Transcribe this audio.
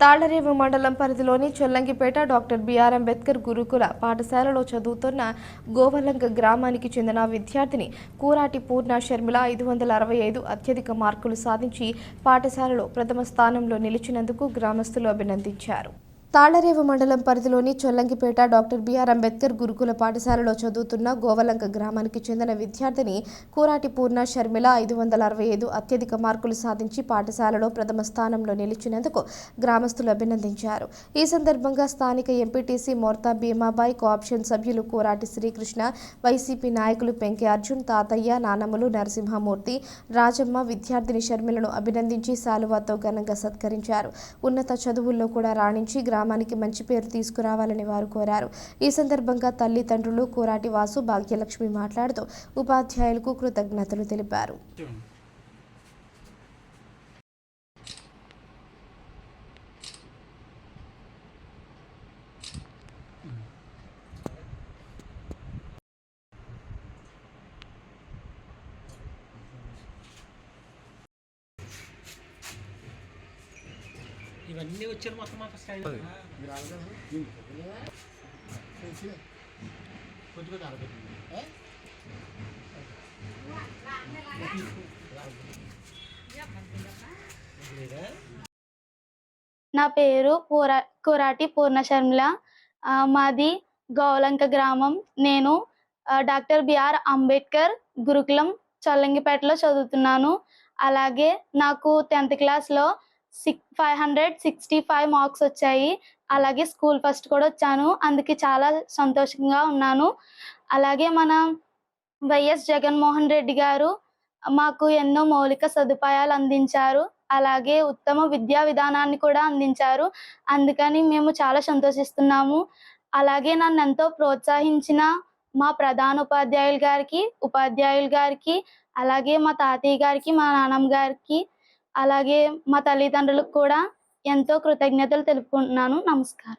తాళ్ళరేవు మండలం పరిధిలోని చొల్లంగిపేట doctor BR Ambedkar గురుకుల పాఠశాలలో చదువుతున్న గోవలంక గ్రామానికి చెందిన విద్యార్థిని కూరాటి పూర్ణ షర్మిల ఐదు వందల అరవై ఐదు అత్యధిక మార్కులు సాధించి పాఠశాలలో ప్రథమ స్థానంలో నిలిచినందుకు గ్రామస్తులు అభినందించారు. తాళరేవు మండలం పరిధిలోని చొల్లంగిపేట డాక్టర్ బిఆర్ అంబేద్కర్ గురుకుల పాఠశాలలో చదువుతున్న గోవలంక గ్రామానికి చెందిన విద్యార్థిని కూరాటి పూర్ణ షర్మిల ఐదు వందల అరవై ఐదు అత్యధిక మార్కులు సాధించి పాఠశాలలో ప్రథమ స్థానంలో నిలిచినందుకు గ్రామస్తులు అభినందించారు. ఈ సందర్భంగా స్థానిక ఎంపీటీసీ మోర్తా భీమాబాయ్ కోఆప్షన్ సభ్యులు కోరాటి శ్రీకృష్ణ వైసీపీ నాయకులు పెంకి అర్జున్ తాతయ్య నానమ్మలు నరసింహమూర్తి రాజమ్మ విద్యార్థిని షర్మిలను అభినందించి శాలువాతో ఘనంగా సత్కరించారు. ఉన్నత చదువుల్లో కూడా రాణించి గ్రామానికి మంచి పేరు తీసుకురావాలని వారు కోరారు. ఈ సందర్భంగా తల్లిదండ్రులు కోరాటి వాసు భాగ్యలక్ష్మి మాట్లాడుతూ ఉపాధ్యాయులకు కృతజ్ఞతలు తెలిపారు. ఇవన్నీ వచ్చారు మొత్తం స్టైల్ నా పేరు పూర కురాటి పూర్ణ శర్మిల ఆ, మాది గౌలంక గ్రామం. నేను డాక్టర్ బిఆర్ అంబేద్కర్ గురుకులం చల్లంగిపేటలో చదువుతున్నాను. అలాగే నాకు టెన్త్ క్లాస్లో six five hundred sixty five marks వచ్చాయి. అలాగే స్కూల్ ఫస్ట్ కూడా వచ్చాను. అందుకే చాలా సంతోషంగా ఉన్నాను. అలాగే మన వైఎస్ జగన్మోహన్ రెడ్డి గారు మాకు ఎన్నో మౌలిక సదుపాయాలు అందించారు. అలాగే ఉత్తమ విద్యా విధానాన్ని కూడా అందించారు. అందుకని మేము చాలా సంతోషిస్తున్నాము. అలాగే నన్ను ఎంతో ప్రోత్సహించిన మా ప్రధాన ఉపాధ్యాయులు గారికి ఉపాధ్యాయులు గారికి అలాగే మా తాతయ్య గారికి మా నాన్నమ్మ గారికి అలాగే మా తల్లిదండ్రులకు కూడా ఎంతో కృతజ్ఞతలు తెలుపుకుంటున్నాను. నమస్కారం.